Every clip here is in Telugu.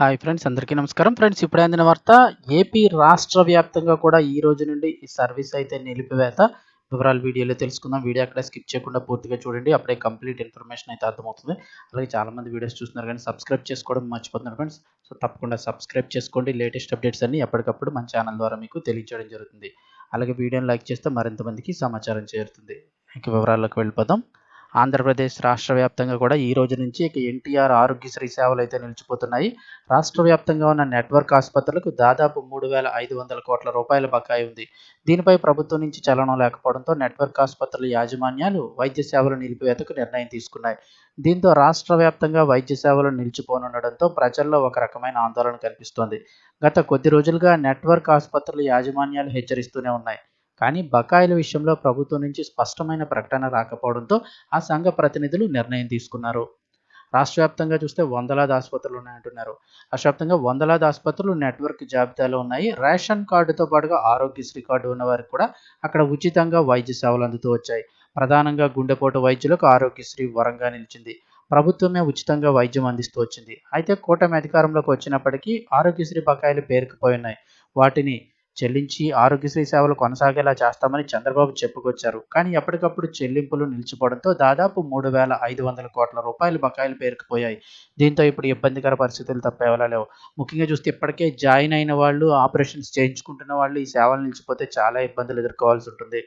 హాయ్ ఫ్రెండ్స్ అందరికీ నమస్కారం. ఫ్రెండ్స్ ఇప్పుడే అందిన వార్త ఏపీ రాష్ట్ర వ్యాప్తంగా కూడా ఈ రోజు నుండి ఈ సర్వీస్ అయితే నిలిపివేత. వివరాలు వీడియోలో తెలుసుకుందాం. వీడియో అక్కడ స్కిప్ చేయకుండా పూర్తిగా చూడండి. అప్పుడే కంప్లీట్ ఇన్ఫర్మేషన్ అయితే అర్థమవుతుంది. అలాగే చాలామంది వీడియోస్ చూస్తున్నారు కానీ సబ్స్క్రైబ్ చేసుకోవడం మర్చిపోతున్నారు ఫ్రెండ్స్. సో తప్పకుండా సబ్స్క్రైబ్ చేసుకోండి. లేటెస్ట్ అప్డేట్స్ అన్ని ఎప్పటికప్పుడు మన ఛానల్ ద్వారా మీకు తెలియజేయడం జరుగుతుంది. అలాగే వీడియోని లైక్ చేస్తే మరింత మందికి సమాచారం చేరుతుంది. ఇంక వివరాల్లోకి వెళ్ళిపోదాం. ఆంధ్రప్రదేశ్ రాష్ట్ర వ్యాప్తంగా కూడా ఈ రోజు నుంచి ఇక ఎన్టీఆర్ ఆరోగ్యశ్రీ సేవలు అయితే నిలిచిపోతున్నాయి. రాష్ట్ర వ్యాప్తంగా ఉన్న నెట్వర్క్ ఆసుపత్రులకు దాదాపు మూడు వేల ఐదు వందల కోట్ల రూపాయల బకాయి ఉంది. దీనిపై ప్రభుత్వం నుంచి చలనం లేకపోవడంతో నెట్వర్క్ ఆసుపత్రుల యాజమాన్యాలు వైద్య సేవలు నిలిపివేతకు నిర్ణయం తీసుకున్నాయి. దీంతో రాష్ట్ర వ్యాప్తంగా వైద్య సేవలు నిలిచిపోనుండడంతో ప్రజల్లో ఒక రకమైన ఆందోళన కనిపిస్తోంది. గత కొద్ది రోజులుగా నెట్వర్క్ ఆసుపత్రుల యాజమాన్యాలు హెచ్చరిస్తూనే ఉన్నాయి. కానీ బకాయిల విషయంలో ప్రభుత్వం నుంచి స్పష్టమైన ప్రకటన రాకపోవడంతో ఆ సంఘ ప్రతినిధులు నిర్ణయం తీసుకున్నారు. రాష్ట్ర వ్యాప్తంగా చూస్తే వందలాది ఆసుపత్రులు ఉన్నాయంటున్నారు. రాష్ట్ర వ్యాప్తంగా వందలాది ఆసుపత్రులు నెట్వర్క్ జాబితాలో ఉన్నాయి. రేషన్ కార్డుతో పాటుగా ఆరోగ్యశ్రీ కార్డు ఉన్న వారికి కూడా అక్కడ ఉచితంగా వైద్య సేవలు అందుతూ వచ్చాయి. ప్రధానంగా గుండెపోటు వైద్యులకు ఆరోగ్యశ్రీ వరంగా నిలిచింది. ప్రభుత్వమే ఉచితంగా వైద్యం అందిస్తూ వచ్చింది. అయితే కూటమి అధికారంలోకి వచ్చినప్పటికీ ఆరోగ్యశ్రీ బకాయిలు పేరుకుపోయి ఉన్నాయి. వాటిని చెల్లించి ఆరోగ్యశ్రీ సేవలు కొనసాగేలా చేస్తామని చంద్రబాబు చెప్పుకొచ్చారు. కానీ ఎప్పటికప్పుడు చెల్లింపులు నిలిచిపోవడంతో దాదాపు మూడు వేల ఐదు వందల కోట్ల రూపాయలు బకాయిలు పేరుకుపోయాయి. దీంతో ఇప్పుడు ఇబ్బందికర పరిస్థితులు తప్పేవలా లేవు. ముఖ్యంగా చూస్తే ఇప్పటికే జాయిన్ అయిన వాళ్ళు ఆపరేషన్స్ చేయించుకుంటున్న వాళ్ళు ఈ సేవలు నిలిచిపోతే చాలా ఇబ్బందులు ఎదుర్కోవాల్సి ఉంటుంది.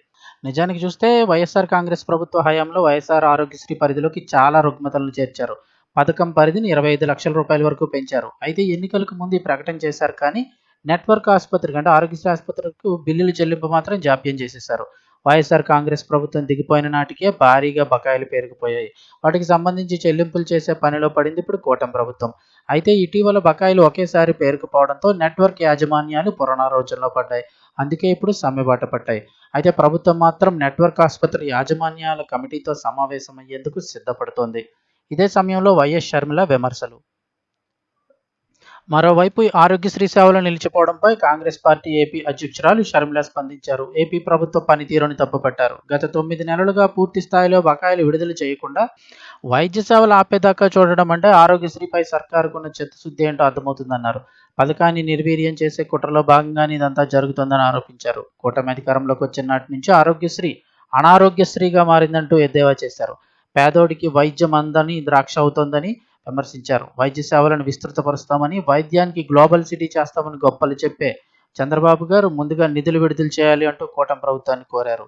నిజానికి చూస్తే వైఎస్ఆర్ కాంగ్రెస్ ప్రభుత్వ హయాంలో వైఎస్ఆర్ ఆరోగ్యశ్రీ పరిధిలోకి చాలా రుగ్మతలను చేర్చారు. పథకం పరిధిని ఇరవై ఐదు లక్షల రూపాయల వరకు పెంచారు. అయితే ఎన్నికలకు ముందు ప్రకటన చేశారు కానీ నెట్వర్క్ ఆసుపత్రికి అంటే ఆరోగ్యశ్రీ ఆసుపత్రికి బిల్లులు చెల్లింపు మాత్రం జాప్యం చేసేశారు. వైఎస్ఆర్ కాంగ్రెస్ ప్రభుత్వం దిగిపోయిన నాటికే భారీగా బకాయిలు పెరిగిపోయాయి వాటికి సంబంధించి చెల్లింపులు చేసే పనిలో పడింది ఇప్పుడు కూటమి ప్రభుత్వం. అయితే ఇటీవల బకాయిలు ఒకేసారి పేరుకుపోవడంతో నెట్వర్క్ యాజమాన్యాలు పునరాలోచనలో పడ్డాయి. అందుకే ఇప్పుడు సమ్మెబాట పట్టాయి. అయితే ప్రభుత్వం మాత్రం నెట్వర్క్ ఆసుపత్రి యాజమాన్యాల కమిటీతో సమావేశమయ్యేందుకు సిద్ధపడుతోంది. ఇదే సమయంలో వైఎస్ షర్మిల విమర్శలు. మరోవైపు ఆరోగ్యశ్రీ సేవలు నిలిచిపోవడంపై కాంగ్రెస్ పార్టీ ఏపీ అధ్యక్షురాలు షర్మిల స్పందించారు. ఏపీ ప్రభుత్వ పనితీరుని తప్పుపట్టారు. గత తొమ్మిది నెలలుగా పూర్తి స్థాయిలో బకాయిలు విడుదల చేయకుండా వైద్య సేవలు ఆపేదాకా చూడడం అంటే ఆరోగ్యశ్రీపై సర్కారుకున్న చిత్తశుద్ధి ఏంటో అర్థమవుతుందన్నారు. పథకాన్ని నిర్వీర్యం చేసే కుట్రలో భాగంగానే ఇదంతా జరుగుతుందని ఆరోపించారు. కూటమి అధికారంలోకి వచ్చిన నాటి నుంచి ఆరోగ్యశ్రీ అనారోగ్యశ్రీగా మారిందంటూ ఎద్దేవా చేశారు. పేదోడికి వైద్యం అందని ద్రాక్ష అవుతోందని విమర్శించారు. వైద్య సేవలను విస్తృతపరుస్తామని వైద్యానికి గ్లోబల్ సిటీ చేస్తామని గొప్పలు చెప్పే చంద్రబాబు గారు ముందుగా నిధులు విడుదల చేయాలి అంటూ కూటమి ప్రభుత్వాన్ని కోరారు.